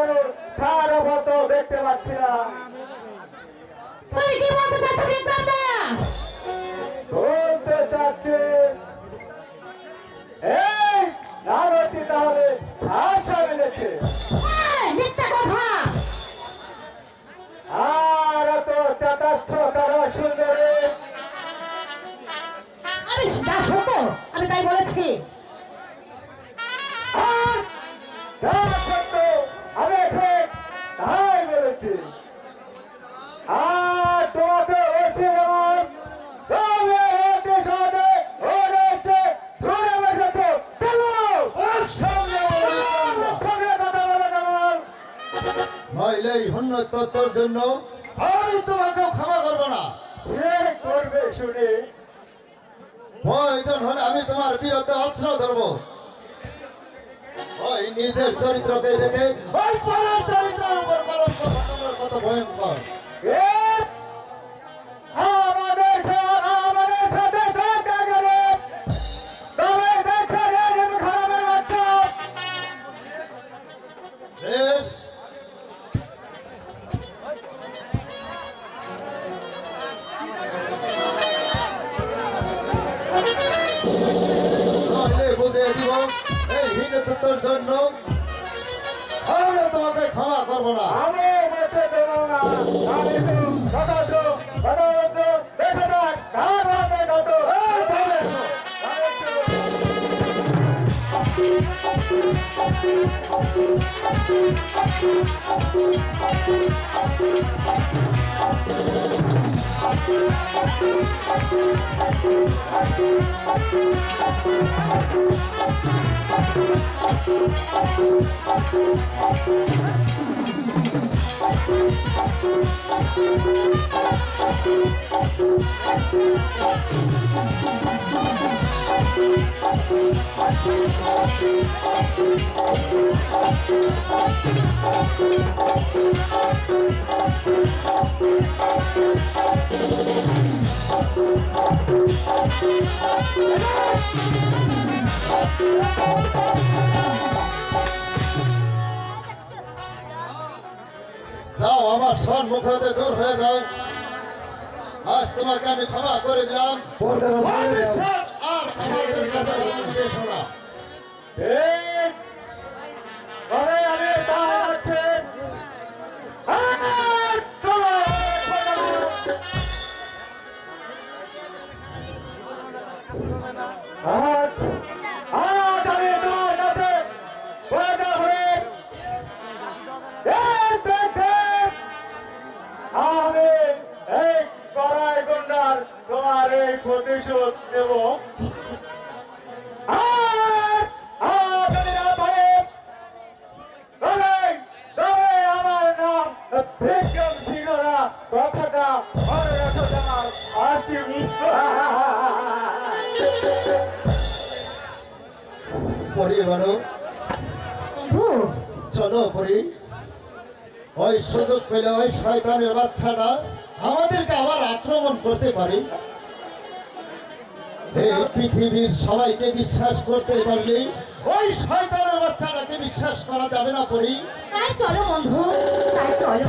আলোর সারা দেখতে পাচ্ছি না। তোর জন্য আমি না। করবে শুনে। আমি তোমার বিরুদ্ধে অস্ত্র ধরবো। ওই নিজের চরিত্রকে রেখে চরিত্র জন্য আমি তোমাকে ক্ষমা করব না। আমি বসে দেব না সম্মুখ হতে দূর হয়ে যাও। আজ তোমাকে আমি ক্ষমা করে দিলাম। আর আমাদের কথা শোনা ছিল না কথাটা মনে রেখো আসিনি পরিবার বন্ধু। চলো পরি। ওই সুযোগ পেলে ওই শয়তানের বাচ্চাটা আমাদেরকে আবার আক্রমণ করতে পারে। এই পৃথিবীর সবাইকে বিশ্বাস করতে পারলে ওই শয়তানের বাচ্চাটাকে বিশ্বাস করা যাবে না পড়ি তাই চলো বন্ধু, তাই চলো।